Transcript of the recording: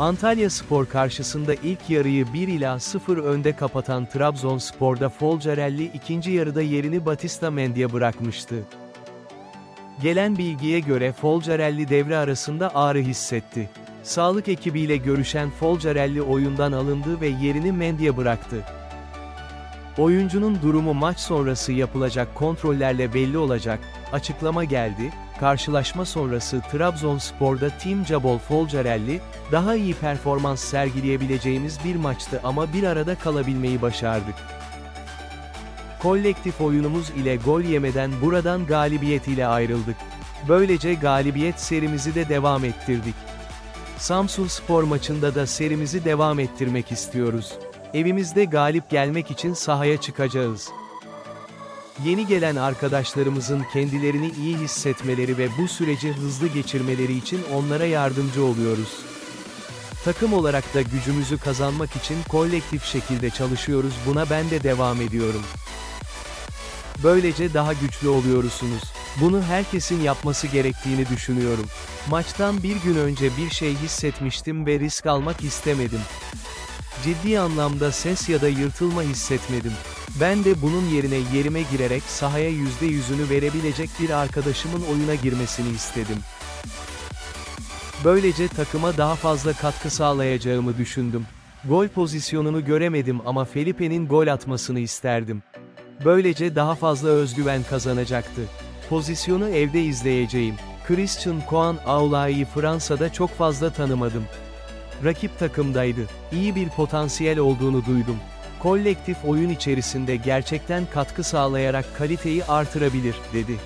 Antalya Spor karşısında ilk yarıyı 1 ila 0 önde kapatan Trabzonspor'da Folcarelli ikinci yarıda yerini Batista Mendy'e bırakmıştı. Gelen bilgiye göre Folcarelli devre arasında ağrı hissetti. Sağlık ekibiyle görüşen Folcarelli oyundan alındı ve yerini Mendy'e bıraktı. Oyuncunun durumu maç sonrası yapılacak kontrollerle belli olacak, açıklama geldi, karşılaşma sonrası Trabzonspor'da Team Cabol Folcarelli, daha iyi performans sergileyebileceğimiz bir maçtı ama bir arada kalabilmeyi başardık. Kolektif oyunumuz ile gol yemeden buradan galibiyet ile ayrıldık. Böylece galibiyet serimizi de devam ettirdik. Samsun Spor maçında da serimizi devam ettirmek istiyoruz. Evimizde galip gelmek için sahaya çıkacağız. Yeni gelen arkadaşlarımızın kendilerini iyi hissetmeleri ve bu süreci hızlı geçirmeleri için onlara yardımcı oluyoruz. Takım olarak da gücümüzü kazanmak için kolektif şekilde çalışıyoruz buna ben de devam ediyorum. Böylece daha güçlü oluyorsunuz. Bunu herkesin yapması gerektiğini düşünüyorum. Maçtan bir gün önce bir şey hissetmiştim ve risk almak istemedim. Ciddi anlamda ses ya da yırtılma hissetmedim. Ben de bunun yerine yerime girerek sahaya yüzde yüzünü verebilecek bir arkadaşımın oyuna girmesini istedim. Böylece takıma daha fazla katkı sağlayacağımı düşündüm. Gol pozisyonunu göremedim ama Felipe'nin gol atmasını isterdim. Böylece daha fazla özgüven kazanacaktı. Pozisyonu evde izleyeceğim. Christian Koan Aula'yı Fransa'da çok fazla tanımadım. Rakip takımdaydı. İyi bir potansiyel olduğunu duydum. Kolektif oyun içerisinde gerçekten katkı sağlayarak kaliteyi artırabilir, dedi.